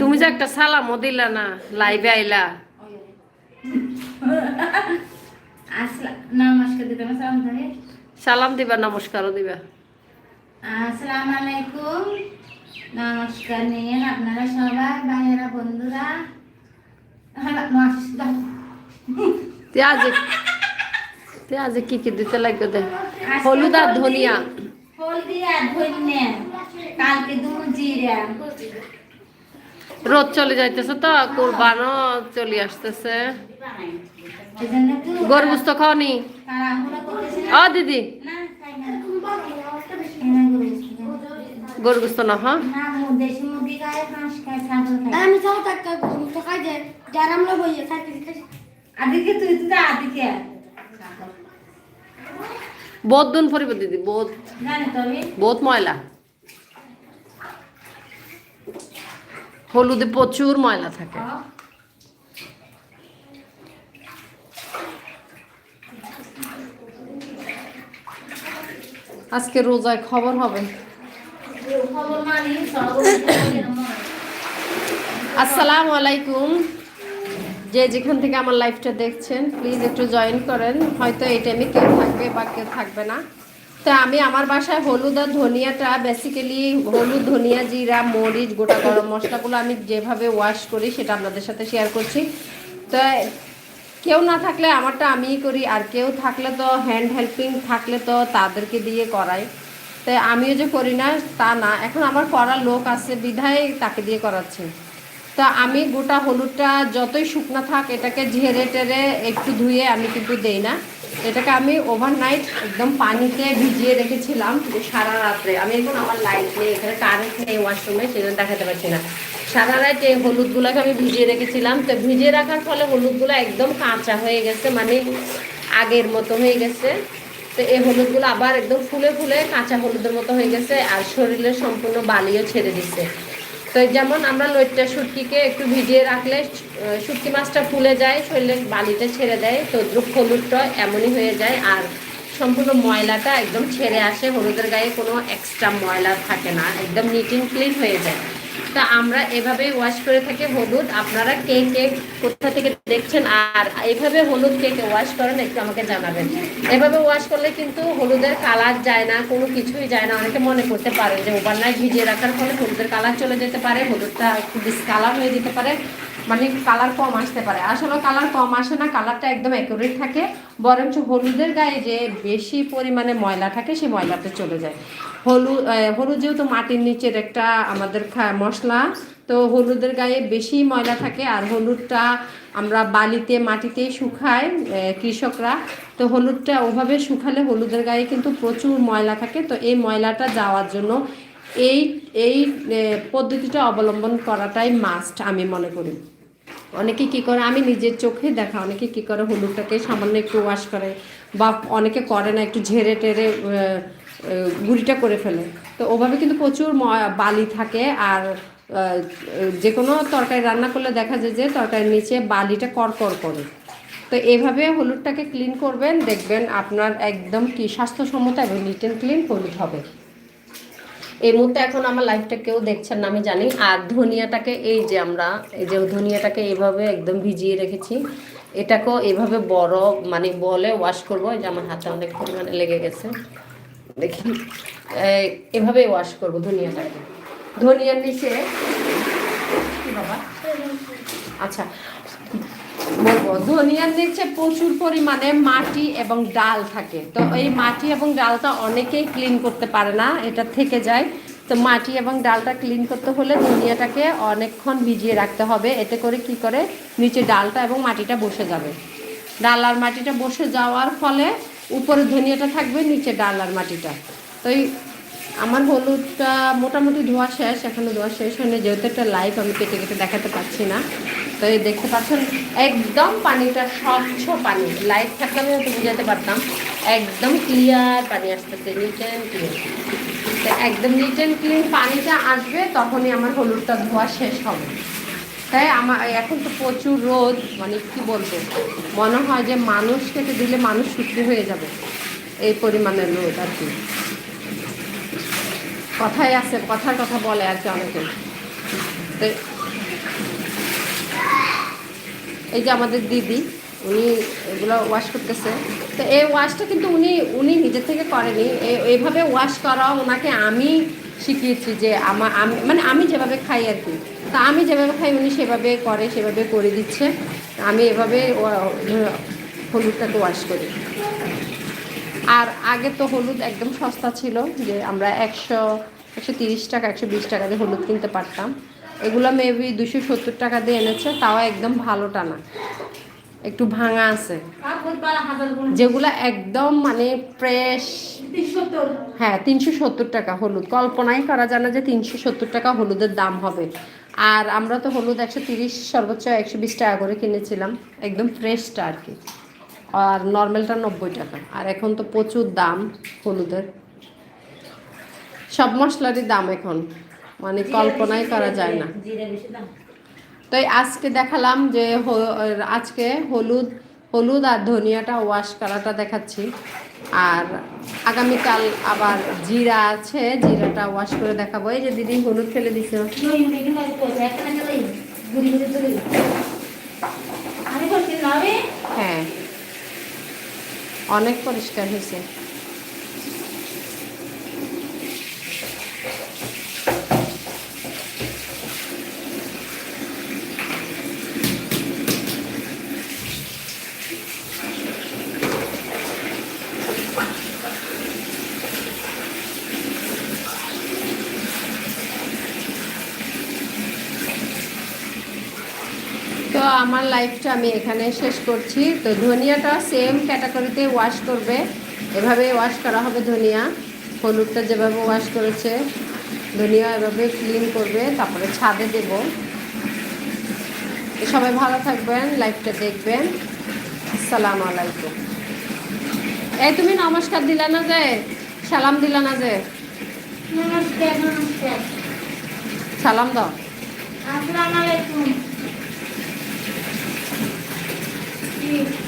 তুমি যে একটা সালামও দিলা না লাইভে আইলা। সালাম দিবা নমস্কারও দিবা। আসসালামু আলাইকুম। নমস্কার নিয়ে আপনারা সবাই ভাইয়েরা বন্ধুরা। তে আজ তে আজ কি কি দিতে লাগবে হলুদ আর ধনিয়া। রোদ চলে যাইতেছে তো কোরবানও চলে আসতেছে। গরবুজ তো খাওনি? ও দিদি। না, খাই না। হ্যাঁ। আমি সব টাকা খাই যারা আমরা বইয়ে আদিকে তুই তো আদিকে। বহুত দিন পরিব দিদি বহুত আমি। বহুত ময়লা হলুদে প্রচুর ময়লা থাকে আজকে রোজায় খবর হবে মানি। আসসালামু আলাইকুম যে যেখান থেকে আমার লাইফটা দেখছেন প্লিজ একটু জয়েন করেন। হয়তো এই টাইমে কেউ থাকবে বা কেউ থাকবে না। তো আমি আমার বাসায় হলুদ আর ধনিয়াটা বেসিক্যালি হলুদ, ধনিয়া, জিরা, মরিচ, গোটা গরম মশলাগুলো আমি যেভাবে ওয়াশ করি, সেটা আপনাদের সাথে শেয়ার করছি। তো কেউ না থাকলে আমারটা আমিই করি, আর কেউ থাকলে তো হ্যান্ড হেল্পিং থাকলে তো তাদেরকে দিয়ে করাই। তাই আমিও যে করি না, তা না। এখন আমার করার লোক আছে, বিধায় তাকে দিয়ে করাচ্ছি। তা আমি গোটা হলুদটা যতই শুকনা থাক, এটাকে ঝেড়ে টেরে একটু ধুয়ে আমি কিন্তু দেই না। এটাকে আমি ওভারনাইট একদম পানিতে ভিজিয়ে রেখেছিলাম সারা রাত্রে। আমি এখন আমার লাইট নেই, এখানে কারেন্ট নেই ওয়াশরুমে সেজন্য দেখাতে পারছি না। সারা রাত এই হলুদগুলোকে আমি ভিজিয়ে রেখেছিলাম। তো ভিজিয়ে রাখার ফলে হলুদগুলো একদম কাঁচা হয়ে গেছে মানে আগের মতো হয়ে গেছে। তো এই হলুদগুলো আবার একদম ফুলে ফুলে কাঁচা হলুদের মতো হয়ে গেছে, আর শরীরে সম্পূর্ণ বালিও ছেড়ে দিচ্ছে তো যেমন আমরা লইটটা শুটকিকে একটু ভিজিয়ে রাখলে শুটকি মাছটা ফুলে যায় শরীরে বালিটা ছেড়ে দেয়, তো দ্রুপ হলুদটা এমনই হয়ে যায় আর সম্পূর্ণ ময়লাটা একদম ছেড়ে আসে, হলুদের গায়ে কোনো এক্সট্রা ময়লা থাকে না, একদম নিট ক্লিন হয়ে যায়। তা আমরা এভাবেই ওয়াশ করে থাকি হলুদ। আপনারা কে কে কোথা থেকে দেখছেন আর এভাবে হলুদ কে কে ওয়াশ করেন একটু আমাকে জানাবেন। এভাবে ওয়াশ করলে কিন্তু হলুদের কালার যায় না, কোনো কিছুই যায় না। অনেকে মনে করতে পারে যে ওভারনাইট ভিজিয়ে রাখার ফলে হলুদের কালার চলে যেতে পারে, হলুদটা একটু ডিসকালার হয়ে যেতে পারে। মানে কালার কম আসতে পারে। আসলে কালার কম আসে না কালারটা একদম অ্যাকুরেট থাকে। বরঞ্চ হলুদের গায়ে যে বেশি পরিমাণে ময়লা থাকে, সেই ময়লাটা চলে যায়। হলুদ হলুদ যেহেতু মাটির নিচের একটা আমাদের মশলা, তো হলুদের গায়ে বেশি ময়লা থাকে আর হলুদটা আমরা বালিতে, মাটিতে শুকাই কৃষকরা। তো হলুদটা ওভাবে শুকালে হলুদের গায়ে কিন্তু প্রচুর ময়লা থাকে। তো এই ময়লাটা যাওয়ার জন্য এই এই পদ্ধতিটা অবলম্বন করাটাই মাস্ট আমি মনে করি। অনেকে কি করে, আমি নিজের চোখে দেখা, অনেকে কি করে হলুদটাকে সামান্য একটু ওয়াশ করে, বা অনেকে করে না একটু ঝেড়ে টেরে গুঁড়িটা করে ফেলে। তো ওভাবে কিন্তু প্রচুর বালি থাকে আর যে কোনো তরকারি রান্না করলে দেখা যায় যে তরকারির নিচে বালিটা করকর করে। তো এইভাবে হলুদটাকে ক্লিন করবেন, দেখবেন আপনার একদম কি স্বাস্থ্যসম্মত এবং নিট অ্যান্ড ক্লিন হলুদ হবে। এই মুহূর্তে এখন আমার লাইফটা কেউ দেখছেন না, আমি জানি। আর ধনিয়াটাকে এই যে আমরা, এই যে ধনিয়াটাকে এইভাবে একদম ভিজিয়ে রেখেছি, এটাকেও এইভাবে বড় মানে বলে ওয়াশ করব। এই যে আমার হাতে অনেক পরিমাণে লেগে গেছে। দেখি এভাবে ওয়াশ করব ধনিয়াটাকে। ধনিয়ার নিচে বাবা? আচ্ছা ধনিয়ার নিচে প্রচুর পরিমাণে মাটি এবং ডাল থাকে। তো এই মাটি এবং ডালটা অনেকেই ক্লিন করতে পারে না, এটা থেকে যায়। তো মাটি এবং ডালটা ক্লিন করতে হলে ধনিয়াটাকে অনেকক্ষণ ভিজিয়ে রাখতে হবে। এতে করে কি করে? নিচে ডালটা এবং মাটিটা বসে যাবে। ডাল আর মাটিটা বসে যাওয়ার ফলে উপরে ধনিয়াটা থাকবে, নিচে ডাল আর মাটিটা। তো এই আমার হলুদটা মোটামুটি ধোয়া শেষ, এখনও ধোয়া শেষ হয়নি, যেহেতু একটা লাইভ আমি কেটে কেটে দেখাতে পাচ্ছি না। তো এই দেখতে পাচ্ছেন, একদম পানিটা স্বচ্ছ পানি। লাইট থাকলে আমি হয়তো বুঝাতে পারতাম। একদম ক্লিয়ার পানি আসতেছে নিট অ্যান্ড ক্লিন তো একদম নিট অ্যান্ড ক্লিন পানিটা আসবে, তখনই আমার হলুদটা ধোয়া শেষ হবে। তাই আমার এখন তো প্রচুর রোদ মানে কি বলব? মনে হয় যে মানুষ কেটে দিলে মানুষ শুকনো হয়ে যাবে। এই পরিমাণের রোদ আর কি। কথাই আছে, কথার কথা বলে আর কি অনেকে তো এই যে আমাদের দিদি, উনি এগুলো ওয়াশ করতেছে। তো এই ওয়াশটা কিন্তু উনি উনি নিজের থেকে করেনি। এইভাবে ওয়াশ করা ওনাকে আমি শিখিয়েছি যে আমার আমি মানে আমি যেভাবে খাই আর কি। তা আমি যেভাবে খাই, উনি সেভাবে করে সেভাবে করে দিচ্ছে। আমি এভাবে হলুদটাকে ওয়াশ করি। আর আগে তো হলুদ একদম সস্তা ছিল, যে আমরা একশো একশো তিরিশ টাকা, একশো বিশ টাকা দিয়ে হলুদ কিনতে পারতাম। এগুলো মেবি দুশো সত্তর টাকা দিয়ে এনেছে, তাও একদম ভালোটা না একটু ভাঙা আছে। যেগুলো একদম মানে ফ্রেশ হ্যাঁ তিনশো সত্তর টাকা হলুদ। কল্পনাই করা যায় না যে তিনশো সত্তর টাকা হলুদের দাম হবে। আর আমরা তো হলুদ একশো তিরিশ, সর্বোচ্চ একশো বিশ টাকা করে কিনেছিলাম। একদম ফ্রেশটা আর কি। আর নর্মালটা নব্বই টাকা। আর এখন তো প্রচুর দাম হলুদের। সব মশলারই দাম এখন। মানে কল্পনাই করা যায় না। তো আজকে দেখালাম যে আজকে হলুদ হলুদ আর ধনিয়াটা ওয়াশ করাটা দেখাচ্ছি। আর আগামীকাল আবার জিরা আছে জিরাটা ওয়াশ করে দেখাবো। এই যে দিদি হলুদ ফেলে দিছে। হবে হ্যাঁ। অনেক পরিষ্কার হয়েছে তো আমার লাইফটা আমি এখানে শেষ করছি। তো ধনিয়াটা সেম ক্যাটাগরিতে ওয়াশ করবে। এভাবে ওয়াশ করা হবে ধনিয়া। হলুদটা যেভাবে ওয়াশ করেছে ধনিয়া এভাবে ক্লিন করবে তারপরে ছাদে দেব। সবাই ভালো থাকবেন লাইফটা দেখবেন। আসসালামু আলাইকুম। এই তুমি নমস্কার দিলা না যে? সালাম দিলা না যে? নমস্কার নমস্কার। সালাম দাও। আসসালামু আলাইকুম। আরও কত